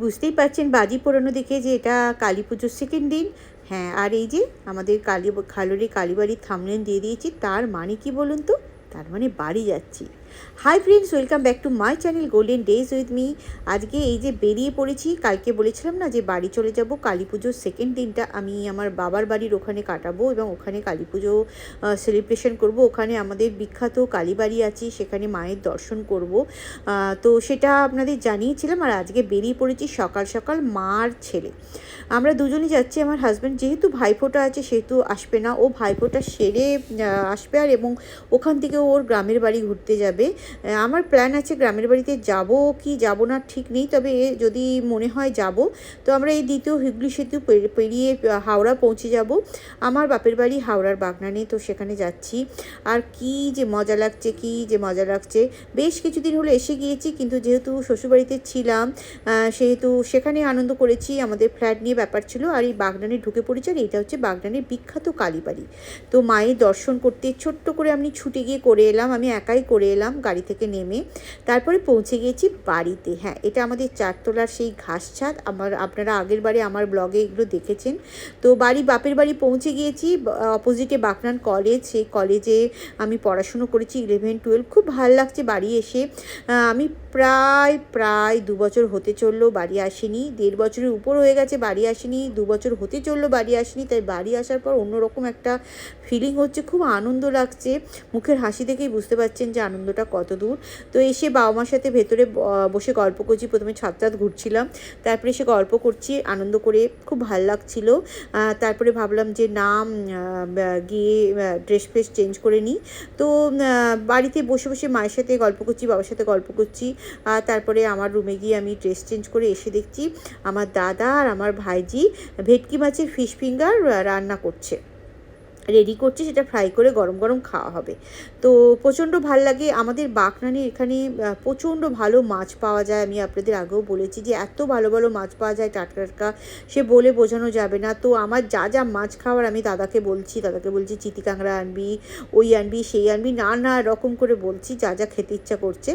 বুঝতেই পারছেন বাজি পোড়ানো দেখে যে এটা কালী পুজোর সেকেন্ড দিন। হ্যাঁ আর এই যে আমাদের কালী, খালুরি কালীবাড়ির থামলেন দিয়ে দিয়েছি, তার মানে কি বলুন তো? তার মানে বাড়ি যাচ্ছি। Hi friends welcome back to my channel golden days with me আজকে এই যে বেরিয়ে পড়েছি, কালকে বলেছিলাম না যে বাড়ি চলে যাব, কালী পুজোর সেকেন্ড দিনটা আমি আমার বাবার বাড়ির ওখানে কাটাবো এবং ওখানে কালী পুজো সেলিব্রেশন করব। ওখানে আমাদের বিখ্যাত কালীবাড়ি আছে, সেখানে মায়ের দর্শন করব। তো সেটা আপনাদের জানিয়েছিলাম আর আজকে বেরিয়ে পড়েছি সকাল সকাল মার ছেলে। আমরা দুজনে যাচ্ছি, আমার হাজব্যান্ড যেহেতু ভাইফোঁটা আছে, সেহেতু আসবে না। ও ভাইফোঁটা সেরে আসবে আর এবং ওখান থেকে ওর গ্রামের বাড়ি ঘুরতে যাবে। আহ, আমার প্ল্যান আছে গ্রামের বাড়িতে যাব কি যাব না ঠিক নেই তবে যদি মনে হয় যাব তো আমরা এই দ্বিতীয় হুগলি সেতু পেরিয়ে হাওড়া পৌঁছে যাব। আমার বাপের বাড়ি হাওড়ার বাগনানে তো সেখানে যাচ্ছি। আর কি যে মজা লাগছে কি যে মজা লাগছে বেশ কিছুদিন হলো এসে গিয়েছি কিন্তু যেহেতু শ্বশুরবাড়িতে ছিলাম সেহেতু সেখানে আনন্দ করেছি আমাদের ফ্ল্যাট নিয়ে ব্যাপার ছিল আর এই বাগনানে ঢুকে পড়েছি আর এটা হচ্ছে বাগনানের বিখ্যাত কালীবাড়ি। তো মায়ের দর্শন করতে ছোট্ট করে আমি ছুটে গিয়ে করে এলাম আমি একাই করে এলাম। গাড়ি থেকে নেমে তারপরে পৌঁছে গিয়েছি বাড়িতে। হ্যাঁ এটা আমাদের চারতলার সেই ঘাস ছাদ। আমার, আপনারা আগের বারে আমার ব্লগে এগুলো দেখেছেন। তো বাড়ি, বাপের বাড়ি পৌঁছে গিয়েছি অপোজিটে বাকনান কলেজ সেই কলেজে আমি পড়াশুনো করেছি ইলেভেন টুয়েলভ খুব ভালো লাগছে বাড়ি এসে। আমি প্রায় প্রায় দু বছর হতে চলল বাড়ি আসেনি। দেড় বছরের উপর হয়ে গেছে বাড়ি আসেনি, দু বছর হতে চলল বাড়ি আসেনি। তাই বাড়ি আসার পর অন্যরকম একটা ফিলিং হচ্ছে। খুব আনন্দ লাগছে। মুখের হাসি দেখেই বুঝতে পারছেন যে আনন্দটা কত দূর? তো এসে বাবা মার সাথে ভেতরে বসে গল্প করছি। প্রথমে ছাদ ঘুরছিলাম। তারপরে এসে গল্প করছি, আনন্দ করে খুব ভালো লাগছিল। তারপরে ভাবলাম যে নাম গিয়ে ড্রেস ফ্রেস চেঞ্জ করে নিই। তো বাড়িতে বসে বসে মায়ের সাথে গল্প করছি, বাবার সাথে গল্প করছি। তারপরে আমার রুমে গিয়ে আমি ড্রেস চেঞ্জ করে এসে দেখছি, আমার দাদা আর আমার ভাইজি ভেটকি মাছের ফিশ ফিঙ্গার রান্না করছে। রেডি করছি, সেটা ফ্রাই করে গরম গরম খাওয়া হবে। তো প্রচণ্ড ভালো লাগে, আমাদের বাকনানের এখানে প্রচণ্ড ভালো মাছ পাওয়া যায়। আমি আপনাদের আগেও বলেছি যে, এত ভালো ভালো মাছ পাওয়া যায় টাটকা টাটকা, সে বলে বোঝানো যাবে না। তো আমার যা যা মাছ খাওয়ার আমি দাদাকে বলছি দাদাকে বলছি, চিতি কাঁকড়া আনবি, ওই আনবি, সেই আনবি, নানা রকম করে বলছি, যা যা খেতে ইচ্ছা করছে।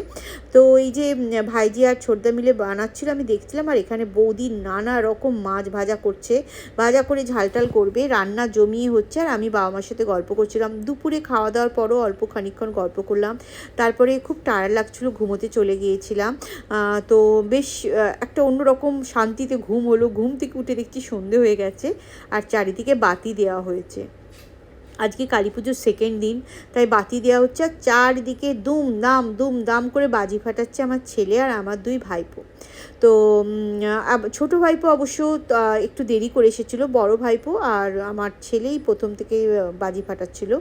তো এই যে ভাইজি আর ছোটদা মিলে বানাচ্ছিল, আমি দেখছিলাম, আর এখানে বৌদি নানা রকম মাছ ভাজা করছে, ভাজা করে ঝালটাল করবে, রান্না জমিয়ে হচ্ছে, আর আমি বাবা মার সাথে গল্প করছিলাম। দুপুরে খাওয়া দাওয়ার পরও অল্প খানিকক্ষণ গল্প করলাম। তারপরে খুব টায়ার লাগছিল, ঘুমোতে চলে গিয়েছিলাম। তো বেশ একটা অন্যরকম শান্তিতে ঘুম হলো। ঘুম থেকে উঠে দেখছি সন্ধে হয়ে গেছে আর চারিদিকে বাতি দেওয়া হয়েছে। আজকে কালী পুজোর সেকেন্ড দিন, তাই বাতি দেওয়া হচ্ছে আর চারদিকে দুম দাম দুম দাম করে বাজি ফাটাচ্ছে আমার ছেলে আর আমার দুই ভাইপো। তো ছোট ভাইপো অবশ্য একটু দেরি করে এসেছিল, বড় ভাইপো আর আমার ছেলেই প্রথম থেকে বাজি ফাটাচ্ছিল।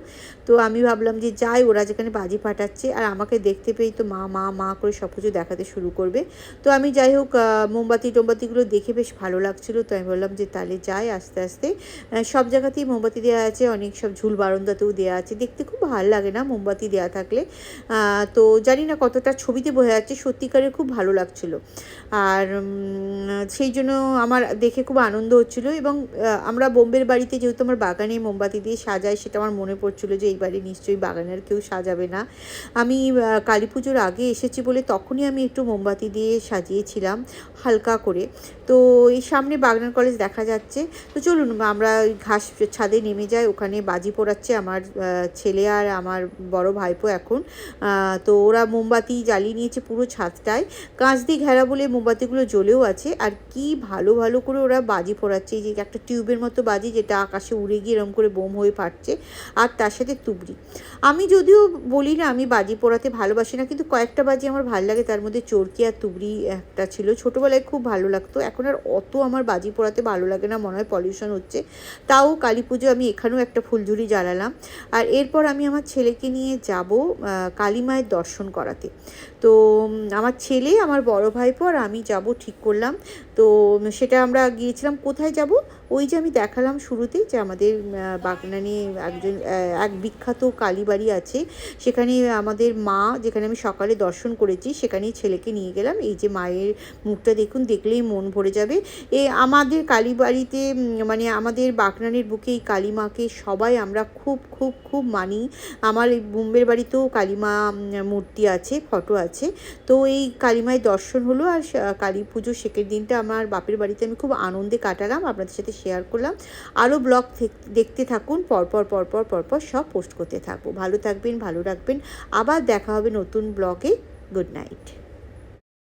তো আমি ভাবলাম যে যাই, ওরা যেখানে বাজি ফাটাচ্ছে আর আমাকে দেখতে পেয়েই তো মা মা মা করে সব কিছু দেখাতে শুরু করবে। তো আমি যাই হোক মোমবাতি টোমবাতিগুলো দেখে বেশ ভালো লাগছিল, তো আমি বললাম যে তাহলে যাই আস্তে আস্তে। সব জায়গাতেই মোমবাতি দেওয়া আছে, অনেক সব ঝুল বারান্দাতেও দেওয়া আছে। দেখতে খুব ভালো লাগে না মোমবাতি দেওয়া থাকলে। তো জানি না কতটা ছবিতে বোঝা যাচ্ছে, সত্যিকারের খুব ভালো লাগছিল। আর উম, সেই জন্য আমার দেখে খুব আনন্দ হচ্ছিল এবং আমরা বোম্বের বাড়িতে যেহেতু আমার বাগানে মোমবাতি দিয়ে সাজাই সেটা আমার মনে পড়ছিল যে এই বাড়ি নিশ্চয়ই বাগানের কেউ সাজাবে না। আমি কালী পুজোর আগে এসেছি বলে তখনই আমি একটু মোমবাতি দিয়ে সাজিয়েছিলাম হালকা করে। তো এই সামনে বাগনান কলেজ দেখা যাচ্ছে। তো চলুন আমরা ওই ঘাস ছাদে নেমে যাই ওখানে বাজি পোড়াচ্ছে আমার ছেলে আর আমার বড় ভাইপো এখন। তো ওরা মোমবাতি জ্বালিয়ে নিয়েছে পুরো ছাদটায়। কাঁচ দিয়ে ঘেরা বলে মোমবাতিগুলো জ্বলেও আছে, আর কি ভালো ভালো করে ওরা বাজি পোড়াচ্ছে এই যে একটা টিউবের মতো বাজি যেটা আকাশে উড়ে গিয়ে এরকম করে বোম হয়ে ফাটছে, আর তার সাথে তুবড়ি। আমি যদিও বলি না, আমি বাজি পোড়াতে ভালোবাসি না, কিন্তু কয়েকটা বাজি আমার ভালো লাগে, তার মধ্যে চরকি আর তুবড়ি একটা ছিল, ছোটোবেলায় খুব ভালো লাগতো, এখন আর অত আমার বাজি পোড়াতে ভালো লাগে না, মনে হয় পলিউশন হচ্ছে, তাও কালী পুজো আমি এখানেও একটা ফুলঝুরি জ্বালালাম, আর এরপর আমি আমার ছেলেকে নিয়ে যাব কালী মায়ের দর্শন করাতে, তো আমার ছেলে, আমার বড় ভাইপো, আর আমি যাব ঠিক করলাম। তো সেটা আমরা গিয়েছিলাম। কোথায় যাব? ওই যে আমি দেখালাম শুরুতেই যে আমাদের বাগনানে একজন এক বিখ্যাত কালীবাড়ি আছে। সেখানে আমাদের মা, যেখানে আমি সকালে দর্শন করেছি, সেখানেই ছেলেকে নিয়ে গেলাম। এই যে মায়ের মুখটা দেখুন, দেখলেই মন ভরে যাবে। এ, আমাদের কালীবাড়িতে মানে আমাদের বাগনানের বুকে এই কালীমাকে সবাই আমরা খুব খুব খুব মানি। আমার এই বোম্বের বাড়িতেও কালীমা মূর্তি আছে, ফটো আছে। তো এই কালীমায়ের দর্শন হলো আর কালী পুজো শেষের দিনটা আমার বাপের বাড়িতে আমি খুব আনন্দে কাটালাম। আপনাদের সাথে শেয়ার করলাম। আরও ব্লগ দেখতে থাকুন, পরপর পরপর পরপর সব পোস্ট করতে থাকব। ভালো থাকবেন, ভালো রাখবেন। আবার দেখা হবে নতুন ব্লগে গুড নাইট